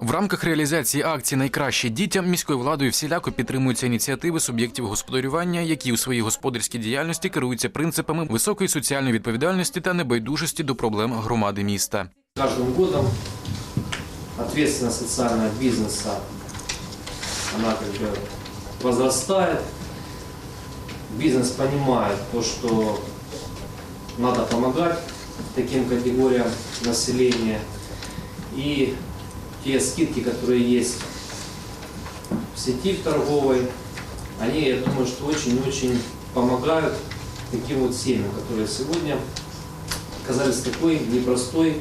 В рамках реалізації акції Найкраще дітям міською владою всіляко підтримуються ініціативи суб'єктів господарювання, які у своїй господарській діяльності керуються принципами високої соціальної відповідальності та небайдужості до проблем громади міста. Каждым годом ответственность социального бизнеса, она как бы возрастает. Бизнес понимает то, что надо помогать таким категориям населения. И те скидки, которые есть в сети в торговой, они, я думаю, что очень-очень помогают таким вот семьям, которые сегодня оказались в такой непростой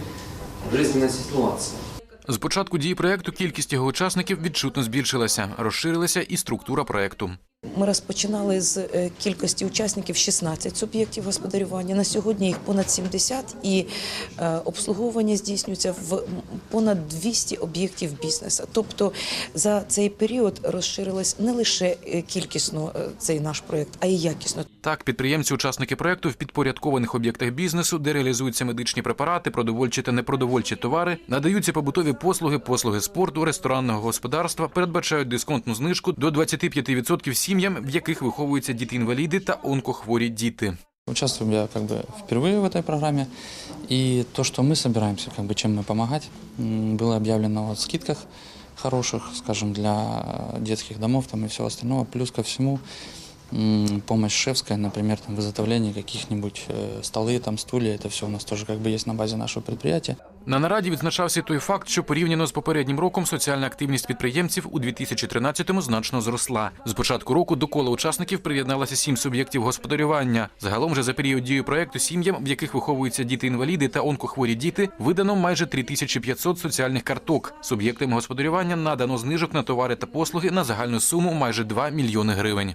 жизненной ситуации. З початку дії проекту кількість його учасників відчутно збільшилася, розширилася і структура проекту. Ми розпочинали з е, кількості учасників 16 суб'єктів господарювання. На сьогодні їх понад 70 і е, обслуговування здійснюється в понад 200 об'єктів бізнесу. Тобто за цей період розширилось не лише е, кількісно цей наш проєкт, а й якісно. Так, підприємці, учасники проекту в підпорядкованих об'єктах бізнесу, де реалізуються медичні препарати, продовольчі та непродовольчі товари, надаються побутові послуги, послуги спорту, ресторанного господарства, передбачають дисконтну знижку до 25% сім'ям, в яких виховуються діти-інваліди та онкохворі діти. Участвую я как бы впервые в этой программе, и то, что мы собираемся, как бы чем мы помогать, м, было объявлено о скидках хороших, скажем, для детских домов там и всего остального. Плюс ко всему м, помощь шефская, например, там, в изготовлении каких-нибудь э, столы, там, стулья, это все у нас тоже как бы есть на базе нашего предприятия. На нараді відзначався й той факт, що порівняно з попереднім роком соціальна активність підприємців у 2013-му значно зросла. З початку року до кола учасників приєдналося сім суб'єктів господарювання. Загалом же за період дії проекту сім'ям, в яких виховуються діти-інваліди та онкохворі діти, видано майже 3500 соціальних карток. Суб'єктам господарювання надано знижок на товари та послуги на загальну суму майже 2 мільйони гривень.